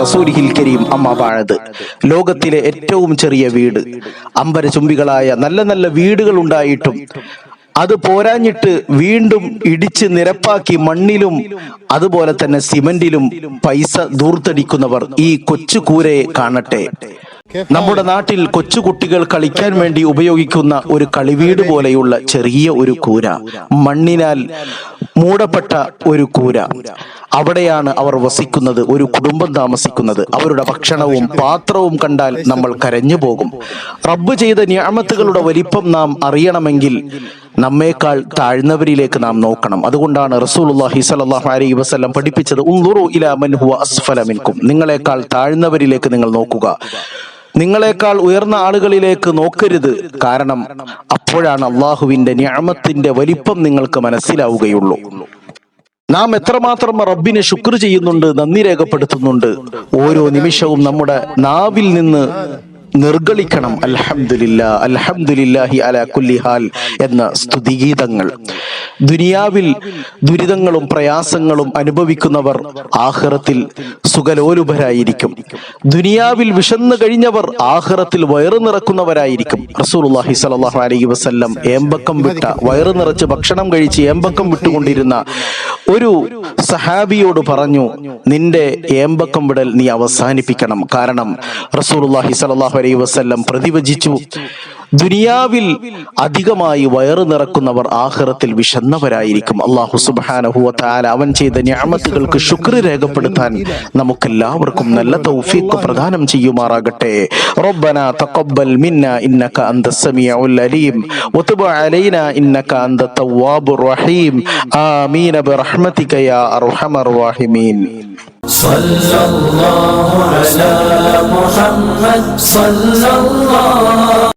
റസൂലിഹിൽ കരീം. ലോകത്തിലെ ഏറ്റവും ചെറിയ വീട്. അമ്പര അമ്പരചുംബികളായ നല്ല നല്ല വീടുകൾ ഉണ്ടായിട്ടും അത് പോരാഞ്ഞിട്ട് വീണ്ടും ഇടിച്ച് നിരപ്പാക്കി മണ്ണിലും അതുപോലെ തന്നെ സിമന്റിലും പൈസ ദൂർത്തടിക്കുന്നവർ ഈ കൊച്ചു കൂരയെ കാണട്ടെ. നമ്മുടെ നാട്ടിൽ കൊച്ചുകുട്ടികൾ കളിക്കാൻ വേണ്ടി ഉപയോഗിക്കുന്ന ഒരു കളിവീട് പോലെയുള്ള ചെറിയ ഒരു കൂര മണ്ണിനാൽ മൂടപ്പെട്ട ഒരു കൂര. അവിടെയാണ് അവർ വസിക്കുന്നത് ഒരു കുടുംബം താമസിക്കുന്നത്. അവരുടെ ഭക്ഷണവും പാത്രവും കണ്ടാൽ നമ്മൾ കരഞ്ഞു പോകും. റബ്ബ് ചെയ്ത ഞാമത്തുകളുടെ വലിപ്പം നാം അറിയണമെങ്കിൽ നമ്മേക്കാൾ താഴ്ന്നവരിലേക്ക് നാം നോക്കണം. അതുകൊണ്ടാണ് റസൂലുള്ളാഹി സ്വല്ലല്ലാഹു അലൈഹി വസല്ലം പഠിപ്പിച്ചത് ഉൻദുറു ഇലാ മൻ ഹുവ അസ്ഫല മിൻകും. നിങ്ങളെക്കാൾ താഴ്ന്നവരിലേക്ക് നിങ്ങൾ നോക്കുക. നിങ്ങളെക്കാൾ ഉയർന്ന ആളുകളിലേക്ക് നോക്കരുത്. കാരണം അപ്പോഴാണ് അള്ളാഹുവിന്റെ ഞാമത്തിന്റെ വലിപ്പം നിങ്ങൾക്ക് മനസ്സിലാവുകയുള്ളൂ. നാം എത്രമാത്രം റബ്ബിനെ ശുക്ർ ചെയ്യുന്നുണ്ട് നന്ദി രേഖപ്പെടുത്തുന്നുണ്ട്. ഓരോ നിമിഷവും നമ്മുടെ നാവിൽ നിന്ന് നിർഗളിക്കണം. അൽഹംദുലില്ല അൽഹംദുലില്ലാഹി അല കുല്ലി ഹാൽ എന്ന സ്തുതിഗീതങ്ങൾ. ദുനിയാവിൽ ദുരിതങ്ങളും പ്രയാസങ്ങളും അനുഭവിക്കുന്നവർ ആഹ്റത്തിൽ സുഖലോലുപരായിരിക്കും. ദുനിയാവിൽ വിശന്നു കഴിഞ്ഞവർ ആഹ്റത്തിൽ വയറു നിറക്കുന്നവരായിരിക്കും. റസൂലുള്ളാഹി സ്വല്ലല്ലാഹു അലൈഹി വസല്ലം ഏമ്പക്കം വിട്ട വയറു നിറച്ച് ഭക്ഷണം കഴിച്ച് ഏമ്പക്കം വിട്ടുകൊണ്ടിരുന്ന ഒരു സഹാബിയോട് പറഞ്ഞു നിന്റെ ഏമ്പക്കം വിടൽ നീ അവസാനിപ്പിക്കണം. കാരണം റസൂലുള്ളാഹി സ്വല്ലല്ലാഹു അലൈഹി വസല്ലം പ്രതിവചിച്ചു ദുനിയാവിൽ അധികമായി വയറു നിറക്കുന്നവർ ആഹ്റത്തിൽ വിശന്നവരായിരിക്കും അള്ളാഹു സുബ്ഹാനഹു വ തആല അവൻ ചെയ്ത ഞാമത്തുകൾക്ക് ശുക്ർ രേഖപ്പെടുത്താൻ നമുക്കെല്ലാവർക്കും നല്ല തൗഫീഖ് പ്രദാനം ചെയ്യുമാറാകട്ടെ റബ്ബന തഖബ്ബൽ മിന്ന ഇന്നക അന്ത സമീഉൽ അലീം വതുബ് അലൈന ഇന്നക അന്ത തവ്വാബുർ റഹീം ആമീൻ برحمتك يا ارحم الراحمين صلى الله على محمد صلی اللہ